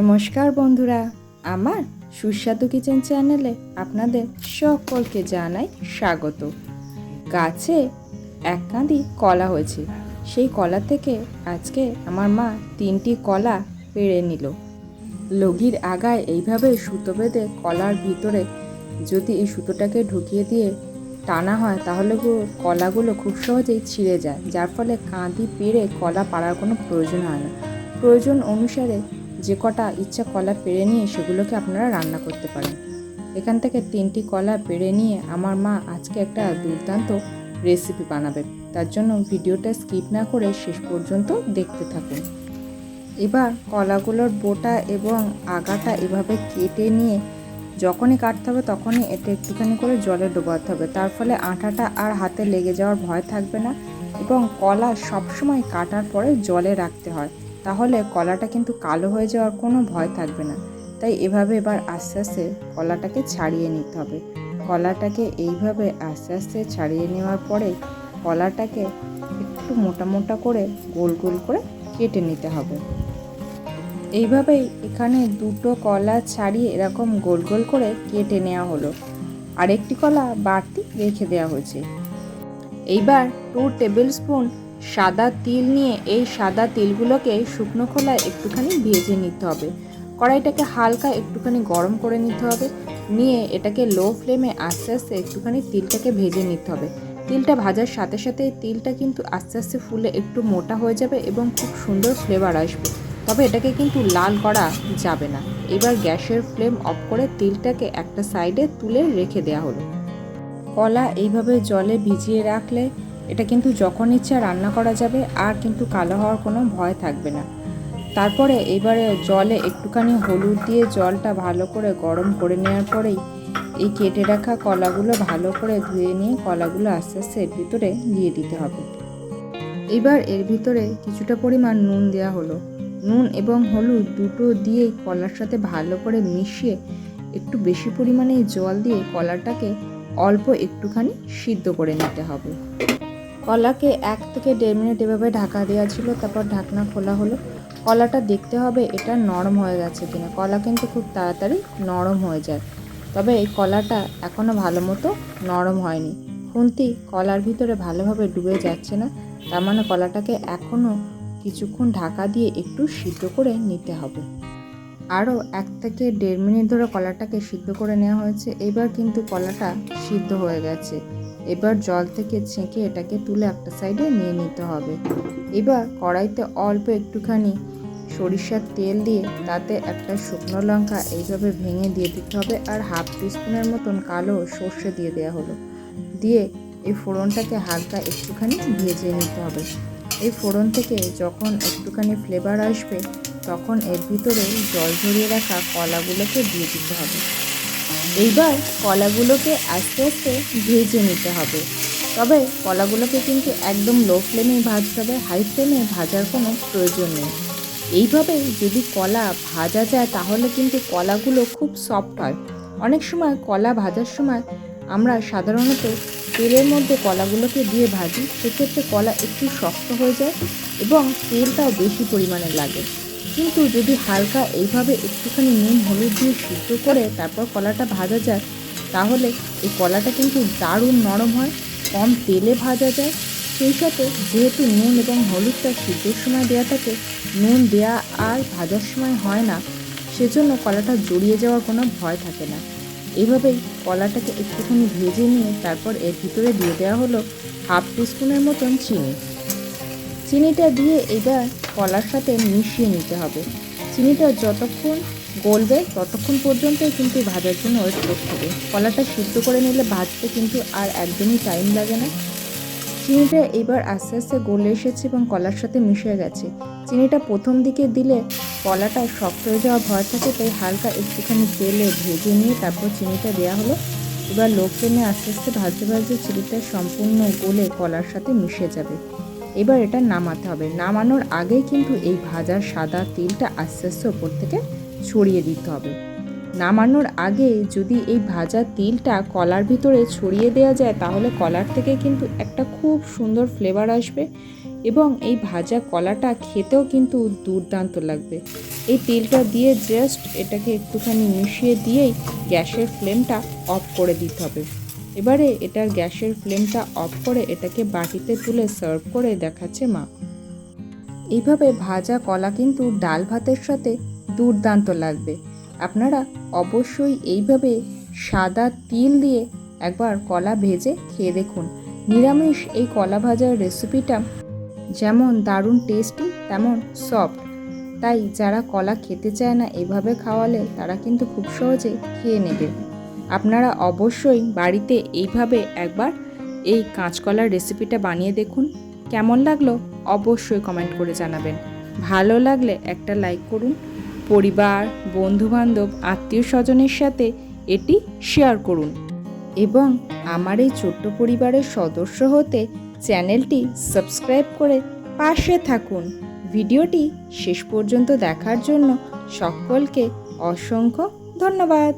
নমস্কার বন্ধুরা, আমার সুস্বাদু কিচেন চ্যানেলে আপনাদের সকলকে জানাই স্বাগত। গাছে এক কাঁদি কলা হয়েছে, সেই কলা থেকে আজকে আমার মা তিনটি কলা পেড়ে নিল। লগির আগায় এইভাবে সুতো বেঁধে কলার ভিতরে যদি এই সুতোটাকে ঢুকিয়ে দিয়ে টানা হয়, তাহলে কলাগুলো খুব সহজেই ছিঁড়ে যায়। যার ফলে কাঁদি পেড়ে কলা পাড়ার কোনো প্রয়োজন হয় না। প্রয়োজন অনুসারে যে কটা ইচ্ছা কলা পেড়ে নিয়ে সেগুলোকে আপনারা রান্না করতে পারেন। এখান থেকে তিনটি কলা পেড়ে নিয়ে আমার মা আজকে একটা দুর্দান্ত রেসিপি বানাবে। তার জন্য ভিডিওটা স্কিপ না করে শেষ পর্যন্ত দেখতে থাকুন। এবার কলাগুলোর বোটা এবং আগাটা এভাবে কেটে নিয়ে যখনই কাটতে হবে তখনই এটা একটুখানি করে জলে ডোবাতে হবে। তার ফলে আঠাটা আর হাতে লেগে যাওয়ার ভয় থাকবে না এবং কলা সবসময় কাটার পরে জলে রাখতে হয়। তাহলে কলাটা কিন্তু কালো হয়ে যাওয়ার কোনো ভয় থাকবে না। তাই এভাবে এবার আস্তে আস্তে কলাটাকে ছাড়িয়ে নিতে হবে। কলাটাকে এইভাবে আস্তে আস্তে ছাড়িয়ে নেওয়ার পরে কলাটাকে একটু মোটা মোটা করে গোল গোল করে কেটে নিতে হবে। এইভাবেই এখানে দুটো কলা ছাড়িয়ে এরকম গোল গোল করে কেটে নেওয়া হলো। আরেকটি কলা বাড়তি রেখে দেওয়া হয়েছে। এইবার টু টেবিল স্পুন সাদা তিল নিয়ে এই সাদা তিলগুলোকে শুকনো খোলায় একটুখানি ভেজে নিতে হবে। কড়াইটাকে হালকা একটুখানি গরম করে নিতে হবে। নিয়ে এটাকে লো ফ্লেমে আস্তে আস্তে একটুখানি তিলটাকে ভেজে নিতে হবে। তিলটা ভাজার সাথে সাথে তিলটা কিন্তু আস্তে আস্তে ফুলে একটু মোটা হয়ে যাবে এবং খুব সুন্দর ফ্লেভার আসবে। তবে এটাকে কিন্তু লাল করা যাবে না। এবার গ্যাসের ফ্লেম অফ করে তিলটাকে একটা সাইডে তুলে রেখে দেওয়া হলো। কলা এইভাবে জলে ভিজিয়ে রাখলে এটা কিন্তু যখন ইচ্ছা রান্না করা যাবে, আর কিন্তু কালো হওয়ার কোনো ভয় থাকবে না। তারপরে এবারে জলে একটুখানি হলুদ দিয়ে জলটা ভালো করে গরম করে নেওয়ার পরেই এই কেটে রাখা কলাগুলো ভালো করে ধুয়ে নিয়ে কলাগুলো আস্তে আস্তে এর ভিতরে দিয়ে দিতে হবে। এবার এর ভিতরে কিছুটা পরিমাণ নুন দেওয়া হলো। নুন এবং হলুদ দুটো দিয়ে কলার সাথে ভালো করে মিশিয়ে একটু বেশি পরিমাণে জল দিয়ে কলাটাকে অল্প একটুখানি সিদ্ধ করে নিতে হবে। কলাকে এক থেকে দেড় মিনিট এভাবে ঢাকা দেওয়া ছিল, তারপর ঢাকনা খোলা হলো। কলাটা দেখতে হবে এটা নরম হয়ে গেছে কিনা। কলা কিন্তু খুব তাড়াতাড়ি নরম হয়ে যায়। তবে এই কলাটা এখনও ভালো মতো নরম হয়নি। খুন্তি কলার ভিতরে ভালোভাবে ডুবে যাচ্ছে না, তার মানে কলাটাকে এখনও কিছুক্ষণ ঢাকা দিয়ে একটু সিদ্ধ করে নিতে হবে। আরও এক থেকে দেড় মিনিট ধরে কলাটাকে সিদ্ধ করে নেওয়া হয়েছে। এবার কিন্তু কলাটা সিদ্ধ হয়ে গেছে। এবার জল থেকে ছেঁকে এটাকে তুলে একটা সাইডে নিয়ে নিতে হবে। এবার কড়াইতে অল্প একটুখানি সরিষার তেল দিয়ে তাতে একটা শুকনো লঙ্কা এইভাবে ভেঙে দিয়ে দিতে হবে আর হাফ টিস্পুনের মতন কালো সর্ষে দিয়ে দেওয়া হলো। দিয়ে এই ফোড়নটাকে হালকা একটুখানি ভেজে নিতে হবে। এই ফোড়ন থেকে যখন একটুখানি ফ্লেভার আসবে, তখন এর ভিতরে জল ঝরিয়ে রাখা কলাগুলোকে দিয়ে দিতে হবে। এইবার কলাগুলোকে আস্তে আস্তে ভেজে নিতে হবে। তবে কলাগুলোকে কিন্তু একদম লো ফ্লেমেই ভাজতে হবে হাই ফ্লেমে ভাজার কোনো প্রয়োজন নেই। এইভাবে যদি কলা ভাজা যায়, তাহলে কিন্তু কলাগুলো খুব সফট হয়। অনেক সময় কলা ভাজার সময় আমরা সাধারণত তেলের মধ্যে কলাগুলোকে দিয়ে ভাজি, সেক্ষেত্রে কলা একটু শক্ত হয়ে যায় এবং তেলটাও বেশি পরিমাণে লাগে। কিন্তু যদি হালকা এইভাবে একটুখানি নুন, হলুদ দিয়ে সিদ্ধ করে তারপর কলাটা ভাজা যায়, তাহলে এই কলাটা কিন্তু দারুণ নরম হয়, কম তেলে ভাজা যায়। সেই সাথে যেহেতু নুন এবং হলুদটা সিদ্ধর সময় দেওয়া থাকে, নুন দেয়া আর ভাজার সময় হয় না, সেজন্য কলাটা জড়িয়ে যাওয়ার কোনো ভয় থাকে না। এইভাবেই কলাটাকে একটুখানি ভেজে নিয়ে তারপর এর ভিতরে দিয়ে দেওয়া হলো হাফ টিস্পুনের মতন চিনি। চিনিটা দিয়ে এবার কলার সাথে মিশিয়ে নিতে হবে। চিনিটা যতক্ষণ গলবে ততক্ষণ পর্যন্তই কিন্তু ভাজার জন্য ওয়েট করতে হবে। কলাটা সিদ্ধ করে নিলে ভাজতে কিন্তু আর একদমই টাইম লাগে না। চিনিটা এবার আস্তে আস্তে গলে এসেছে এবং কলার সাথে মিশে গেছে। চিনিটা প্রথম দিকে দিলে কলাটা শক্ত হয়ে যাওয়া ভয় থাকে, তাই হালকা একটুখানি তেলে ভেজে নিয়ে তারপর চিনিটা দেওয়া হলো। এবার লো ফ্লেমে আস্তে আস্তে ভাজতে ভাজতে চিনিটা সম্পূর্ণ গলে কলার সাথে মিশে যাবে। এবার এটা নামাতে হবে। নামানোর আগেই কিন্তু এই ভাজার সাদা তেলটা আস্তে আস্তে ওপর থেকে ছড়িয়ে দিতে হবে। নামানোর আগে যদি এই ভাজা তিলটা কলার ভিতরে ছড়িয়ে দেওয়া যায়, তাহলে কলার থেকে কিন্তু একটা খুব সুন্দর ফ্লেভার আসবে এবং এই ভাজা কলাটা খেতেও কিন্তু দুর্দান্ত লাগবে। এই তেলটা দিয়ে জাস্ট এটাকে একটুখানি মিশিয়ে দিয়েই গ্যাসের ফ্লেমটা অফ করে দিতে হবে। এবারে এটার গ্যাসের ফ্লেমটা অফ করে এটাকে বাটিতে তুলে সার্ভ করে দেখাচ্ছে মা। এইভাবে ভাজা কলা কিন্তু ডাল ভাতের সাথে দুর্দান্ত লাগবে। আপনারা অবশ্যই এইভাবে সাদা তিল দিয়ে একবার কলা ভেজে খেয়ে দেখুন। নিরামিষ এই কলা ভাজার রেসিপিটা যেমন দারুণ টেস্টি, তেমন সফট। তাই যারা কলা খেতে চায় না এভাবে খাওয়ালে তারা কিন্তু খুব সহজে খেয়ে নেবে। আপনারা অবশ্যই বাড়িতে এইভাবে একবার এই কাঁচকলার রেসিপিটা বানিয়ে দেখুন। কেমন লাগল অবশ্যই কমেন্ট করে জানাবেন। ভালো লাগলে একটা লাইক করুন। পরিবার, বন্ধুবান্ধব আত্মীয় স্বজনের সাথে এটি শেয়ার করুন। এবং আমার এই ছোট্ট পরিবারের সদস্য হতে চ্যানেলটি সাবস্ক্রাইব করে পাশে থাকুন। ভিডিওটি শেষ পর্যন্ত দেখার জন্য সকলকে অসংখ্য ধন্যবাদ।